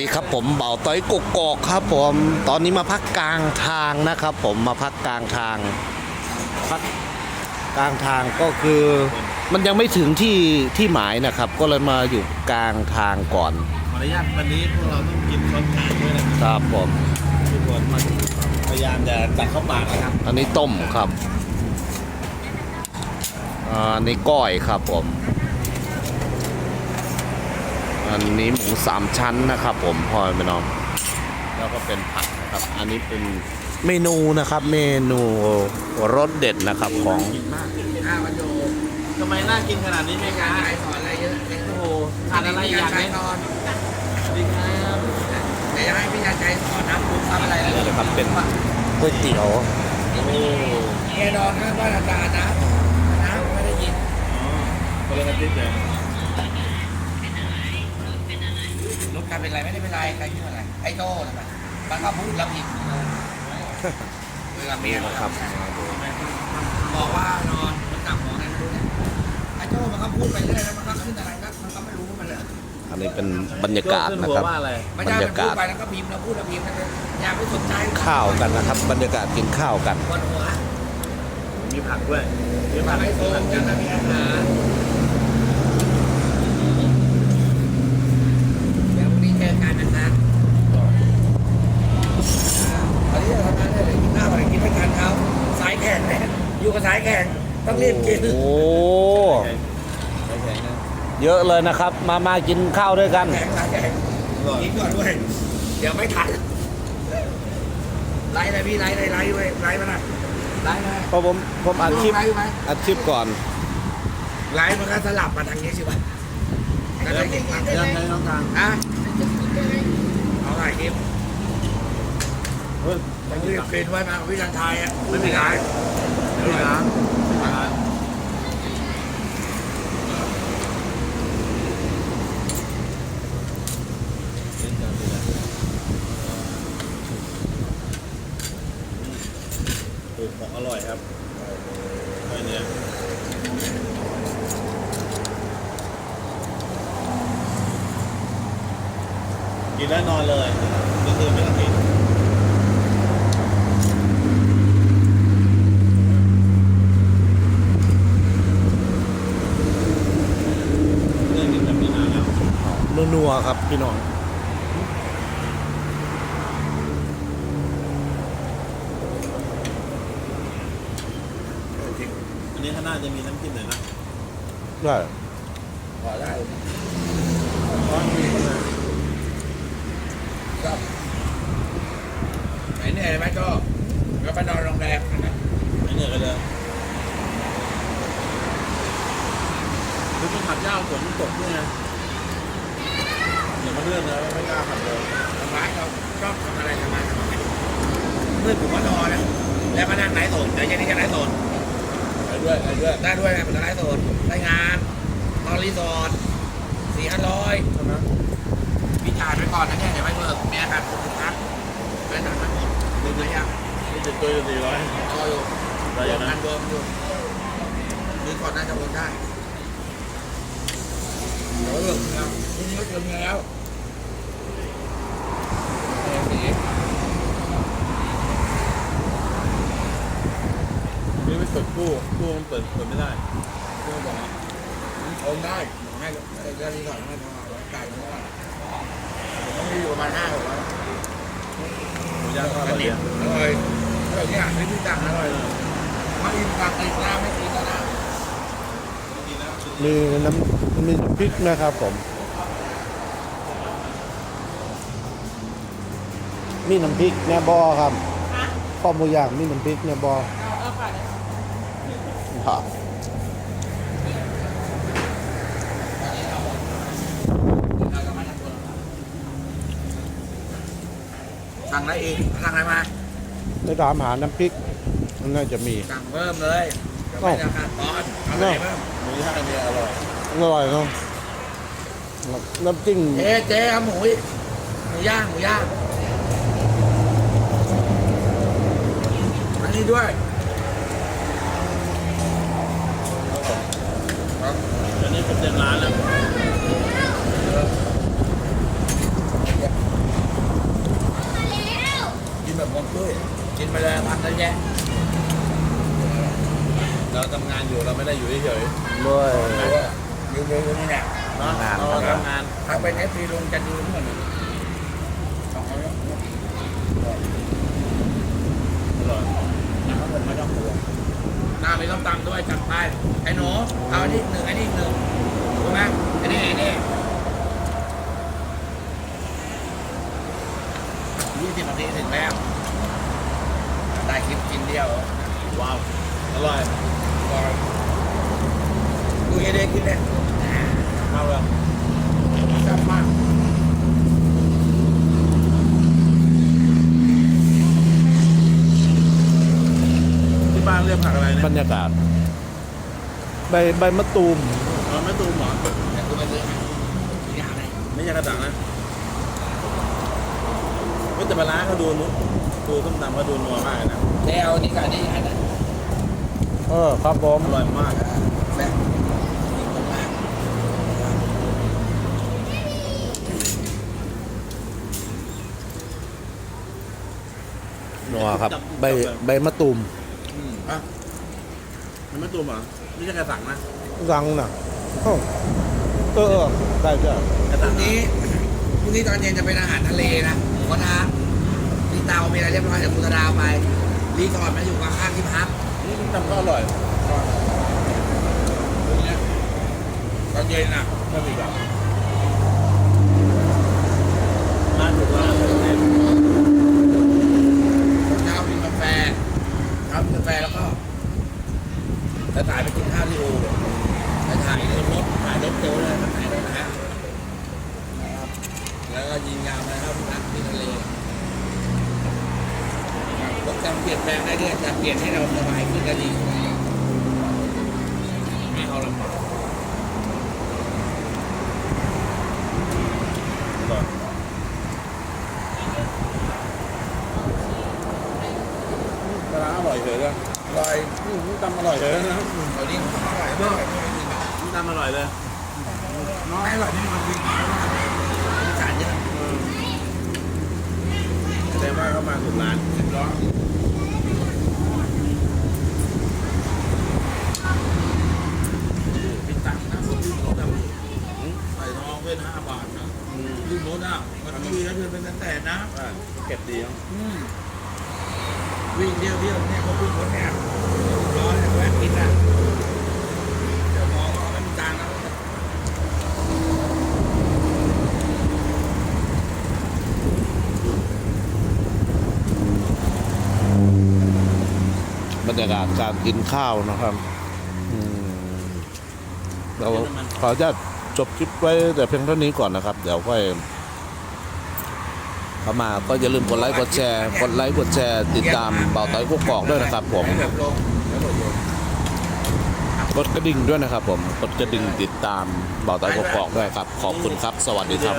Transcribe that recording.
ดีครับผมเบาต้อยกกอกครับผมตอนนี้มาพักกลางทางนะครับ ผมมาพักกลางทางพักกลางทางก็คือมันยังไม่ถึงที่ที่หมายนะครับ ก็เลยมาอยู่กลางทางก่อนขออนุญาตวันนี้พวกเราต้องกินช้อนกลางด้วยนะครับผมทุกคนมันพยายามจะตักเข้าปากนะครับ อันนี้ต้มครับอ่าอันนี้ก้อยครับผม อันนี้หมูสามชั้นนะครับ ผมพ่อแม่น้องแล้วก็เป็นผักนะครับ อันนี้เป็นเมนูนะครับเมนูรสเด็ดนะครับของกินมากอ้าววันโยทำไมน่ากินขนาดนี้แม่กาค้ารขายสอนอะไรเยอะเลยโอ้โหทานอะไรอย่างนี้นี้นอนสวัสดีครับเดี๋ยวจะให้พี่ชาใจสอนน้ำปรุงทำอะไรนะนี่นะครับเป็นก๋วยเตี๋ยวโอ้เอดอนข้างบ้านอาจารย์นะน้ำไม่ได้ยินอ๋อคนละกระติบเลย รถ ใครเป็นไรไม่ได้เป็นไรใครคิดว่าอะไรไอ้โต้นะมันมันก็พูดแล้วผิดเวลาเมียนี่นะครับบอกว่านอนมันกลับบอกอะไรไม่รู้เนี่ยไอ้โต้มันก็พูดไปเรื่อยแล้วมันก็ขึ้นอะไรก็มันก็ไม่รู้มันเลยอันนี้เป็นบรรยากาศนะครับว่าอะไรไม่บรใช่รมัยานพูกาดศไปแล้วก็พิมพ์แล้วพูดแล้วพิมพ์แล้วอย่าไปสนใจข้าวกันนะครับ บรรยากาศกินข้าวกันบนหัวมีผักด้วยมีผัมากไอ้โต้จะมีอาหารเดี๋ยวพรุ่งนี้เจอกันนะครับ ตอนนี้เราทำงานได้เลยกินข้าวอะไรกินไม่ทันเขาสายแข่งเนี่ยอยู่กับสายแข่งต้องรีบกินโอ้แข็งๆนะเยอะเลยนะครับ มามากินข้าวด้วยกันแข่งสายแข่งอร่อยกินก่อนด้วยเดี๋ยวไม่ทันไลฟ์เลยพี่ไลฟ์เลยไลฟ์ด้วยไลฟ์มานะไลฟ์มาเพราะผมผมอัดคลิปไลฟ์ไหมอัดคลิปก่อนไลฟ์มันก็สลับมาทางนี้สิวะก็ได้ยินยังไงน้องกลางอะเอาไงคลิป เฮ้ยต้องรีบกินไว้มาพี่ชันชัยอะไม่มีร้านไม่มีร้านไม่มีร้านโอ้ของอร่อยครับไอเนี้ยกินแล้วนอนเลยก็คือไม่ต้องกิน เรื่องนี้แบบนี้นานแล้ว นัวๆครับพี่น้องอันนี้ข้างหน้าจะมีน้ำจิ้มหน่อยนะได้ขอได้ร้อนมีข้างหน้าครับไหนเหนื่อยไหมก็ก็ไปนอนโรงแรมนะไม่เหนื่อยกันเลยคือมันขับยากฝนมันตกด้วยไง อย่ามาเลื่อนนะไม่กล้าขับเลยทำร้ายเราชอบทำอะไรทำไมทำไมเมื่อผมว่านอนนะแล้วมานั่งไลฟ์สดเดี๋ยวเย็นนี้จะไลฟ์สดไปด้วยไปด้วยได้ด้วยนะผมจะไลฟ์สดได้งานนอนรีสอร์ทสี่ห้าร้อยใช่ไหมพี่จ่ายไปก่อนนะเนี่ยเดี๋ยวไม่เบิกเมียแบบคุณพักไม่ตัดทั้งหมดดูไหมยังนี่ติดตัวอยู่สี่ร้อยรออยู่ไปรอวย่ามงกันั้นนรวมอยู่ดูก่อนน่าจะโอนได้ เดี๋ยวเบิกงินพรุ่งนี้ก็เจอเมียแล้วนี่ไม่เปิดกู้กู้มันเปิดเปิดไม่ได้ก็บอกว่าโอนได้ให้เจ้ที่สอนให้ทำเอาจ่ายเงินก่อนผมต้องมีอยู่ประมาณห้าหกร้อยหมูย่างก็อสร่อยนี่อยอร่อยเนี่ยไม่รู้จักอร่อยมาอิ่มปากติดน้ำไม่ติดน้ำ มีน้ำมีพริกนะครับผม มีน้ำพริกแนบอครับข้อมูย่างมีน้ำพริกแนบอครับสั่งอะไรอีกสั่งอะไรมาได้ถามหาน้ำพริกมันน่าจะมีสั่งเพิ่มเลย เอ้า ราคาตอนเอาไหนบ้างมีห้าเนี่อร่อยอร่อยเนาะน้ำจิ้มเจ๊เจ๊เอาหมูอีหมูย่างหมูย่างอันนี้ด้วยอันนี้ผมเต็มร้านแล้วกินแบบหมดด้วยกินไปเลยทานได้แยะ เราทำงานอยู่เราไม่ได้อยู่เฉยด้วย อยู่ในนี่แหละๆเนาะงาน เราทำงานถ้าเป็นเอฟซีลุงจะดูเหมือนสองร้อยอร่อยนะครับผมไม่ต้องกลัวหน้ามีต้มตำด้วยจัดไปไอ้หนูเอาอันนี้หนึ่งอันนี้หนึ่งถูกไหมอันนี้อันนี้ยี่สิบนาทีถึงแล้วได้คลิปกินเดียวว้าวอร่อย ก่อนดูเอเดกินเนี่ยมากเลยแซ่บมากที่บ้านเรียกผักอะไรนะบรรยากาศ ใบใบมะตูมเราไม่ตูมเหรอ แต่กูไปซื้อไหมยาวเลยไม่ใช่กระดังนะเฮ้ยแต่ปลาร้าเขาดูนุดูส้มตำเขาดูนัวมากเลยนะเดี๋ยวเอานี่ก่อนนี่อันนั้น เออครับผม อร่อยมากแซ่บนี่คนมากนัวครับ ใบใบมะตูมอืมอะมันไม่ตูมเหรอไม่ใช่กระสังนะรังน่ะเอ้าเออเออได้จ้ะกระพสัรุ่งงนี้พรุ่งนี้ตอนเย็นจะเป็นอาหารทะเลนะหมูกระทะมีเตามีอะไรเรียบร้อยเดี๋ยวกูจะดาวไป รีสอร์ทมาอยู่กับข้างที่พัก น้ำก็อร่อยพรุ่งนี้ตอนเย็นอะก็มีแบบร้านถูกร้านเลยเนี่ยเช้ากินกาแฟเช้ากินกาแฟแล้วก็จะถ่ายไปกินข้าวที่โอจะถ่ายรถถ่ายรถเร็วเลยถ่ายรถนะฮะแล้วก็ยิงยาวนะครับนักที่ทะเล ครับโปรแกรมเปลี่ยนแปลงได้เรื่อยจะเปลี่ยนให้เราสบายขึ้นก็ดีไม่เอาลำบากอร่อยปลาร้าอร่อยเฉยเลยลอยอืมส้มตำอร่อยเฉยเลยนะตอนนี้อร่อยมากส้มตำอร่อยเลยน้อยอร่อยที่มันวิ่งมีสารเยอะ แสดงว่าเขามาถูกร้านสิบล้อมีตังค์นะคนวิ่งรถอะใส่ทองเป็นห้าบาทนะอืมวิ่งรถอะมันมีแล้วเดือนเป็นแสนนะอ่าเก็บดีเนาะอืมวิ่งเดียวเดียวเนี่ยเขาวิ่งรถเนี่ยร้อยแวะกินอะเดี๋ยวมองเขาไม่มีตังค์นะ บ รรยากาศการกินข้าวนะครับเราขออนุญาตจบคลิปไว้แต่เพียงเท่านี้ก่อนนะครับ เดี๋ยวค่อยเข้ามาก็อย่าลืมกดไลค์กดแชร์กดไลค์กดแชร์ติดตามเป่าต้อยกุ๊กกอกด้วยนะครับ ผมกดกระดิ่งด้วยนะครับ ผมกดกระดิ่งติดตามเป่าต้อยกุ๊กกอกด้วยครับ ขอบคุณครับ สวัสดีครับ